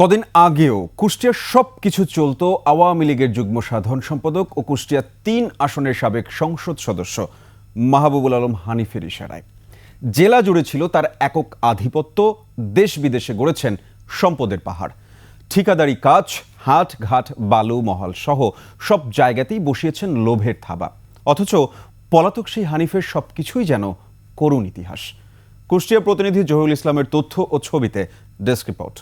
কদিন আগেও কুষ্টিয়ার সব কিছু চলত আওয়ামী লীগের যুগ্ম সাধারণ সম্পাদক ও কুষ্টিয়া তিন আসনের সাবেক সংসদ সদস্য মাহবুবুল আলম হানিফের ইশারায়। জেলা জুড়ে ছিল তার একক আধিপত্য, দেশ বিদেশে গড়েছেন সম্পদের পাহাড়। ঠিকাদারি কাজ, হাট ঘাট, বালু, মহল সহ সব জায়গাতেই বসিয়েছেন লোভের থাবা। অথচ পলাতক সেই হানিফের সবকিছুই যেন করুণ ইতিহাস। কুষ্টিয়া প্রতিনিধি জহুরুল ইসলামের তথ্য ও ছবিতে ডেস্ক রিপোর্ট।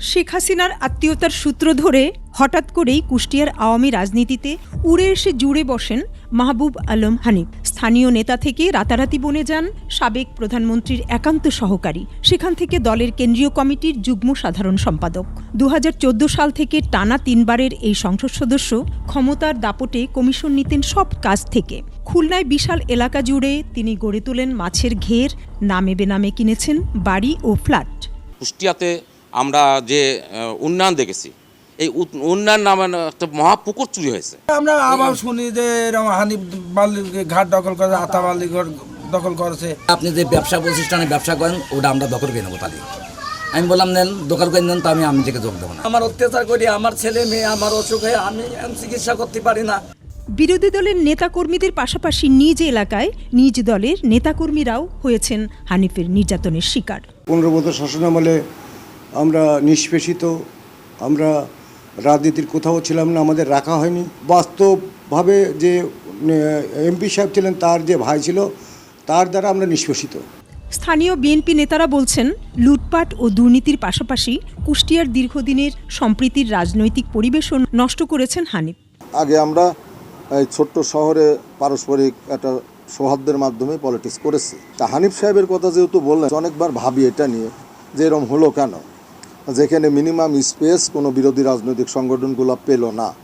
শেখ হাসিনার আত্মীয়তার সূত্র ধরে হঠাৎ করেই কুষ্টিয়ার আওয়ামী রাজনীতিতে উড়ে এসে জুড়ে বসেন মাহবুব আলম হানিফ। স্থানীয় নেতা থেকে রাতারাতি বনে যান সাবেক প্রধানমন্ত্রীর একান্ত সহকারী। সেখান থেকে দলের কেন্দ্রীয় কমিটির যুগ্ম সাধারণ সম্পাদক। দু হাজার চোদ্দ সাল থেকে টানা তিনবারের এই সংসদ সদস্য ক্ষমতার দাপটে কমিশন নিতেন সব কাজ থেকে। খুলনায় বিশাল এলাকা জুড়ে তিনি গড়ে তোলেন মাছের ঘের, নামে বেনামে কিনেছেন বাড়ি ও ফ্ল্যাট। কুষ্টিয়াতে আমরা যে উন্নয়ন দেখেছি এই উন্নয়ন নামে একটা মহাপুকুর চুরি হয়েছে। আমরা আবার শুনি যে এরকম হানিফ বালি ঘাট দখল করেছে আতা বালি ঘর দখল করেছে। আপনি যে ব্যবসা প্রতিষ্ঠানে ব্যবসা করেন ওটা আমরা দখল করে নেব তাহলে। আমি বললাম নেন দখল করে নেন তো আমি আমি থেকে যোগ দেবো না। আমার অত্যাচার করি আমার ছেলে মেয়ে আমার অসুখ হয়ে আমি আমি চিকিৎসা করতে পারি না। বিরোধী দলের নেতাকর্মীদের পাশাপাশি নিজ এলাকায় নিজ দলের নেতাকর্মীরাও হয়েছেন হানিফের নির্যাতনের শিকার। পনেরো বছর শাসনামলে আমরা নিষ্পেষিত আমরা রাজনীতির কোথাও ছিলাম না আমাদের রাখা হয়নি। বাস্তবভাবে যে এমপি সাহেব ছিলেন তার যে ভাই ছিল তার দ্বারা আমরা নিষ্পেষিত। স্থানীয় বিএনপি নেতারা বলছেন লুটপাট ও দুর্নীতির পাশাপাশি কুষ্টিয়ার দীর্ঘদিনের সম্প্রীতির রাজনৈতিক পরিবেশও নষ্ট করেছেন হানিফ। আগে আমরা এই ছোট্ট শহরে পারস্পরিক একটা সৌহার্দ্যের মাধ্যমে পলিটিক্স করেছি। তা হানিফ সাহেবের কথা যেহেতু বললেন অনেকবার ভাবি এটা নিয়ে যে এরম হলো কেন? যেখানে মিনিমাম স্পেস কোনো বিরোধী রাজনৈতিক সংগঠনগুলো পেল না।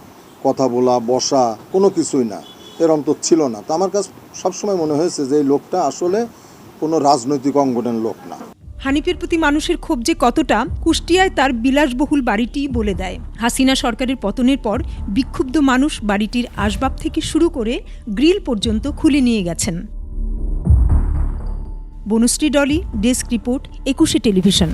কথা বলা, বসা, কোনো কিছুই না। এরম তো ছিল না। তো আমার কাছে সবসময় মনে হয়েছে যে এই লোকটা আসলে কোনো রাজনৈতিক অঙ্গনের লোক না। হানিফের প্রতি মানুষের ক্ষোভ যে কতটা, কুষ্টিয়ায় তার বিলাসবহুল বাড়িটি বলে দেয়। হাসিনা সরকারের পতনের পর বিক্ষুব্ধ মানুষ বাড়িটির আসবাব থেকে শুরু করে গ্রিল পর্যন্ত খুলে নিয়ে গেছেন। Banushri Dolly, desk report, Ekushey television.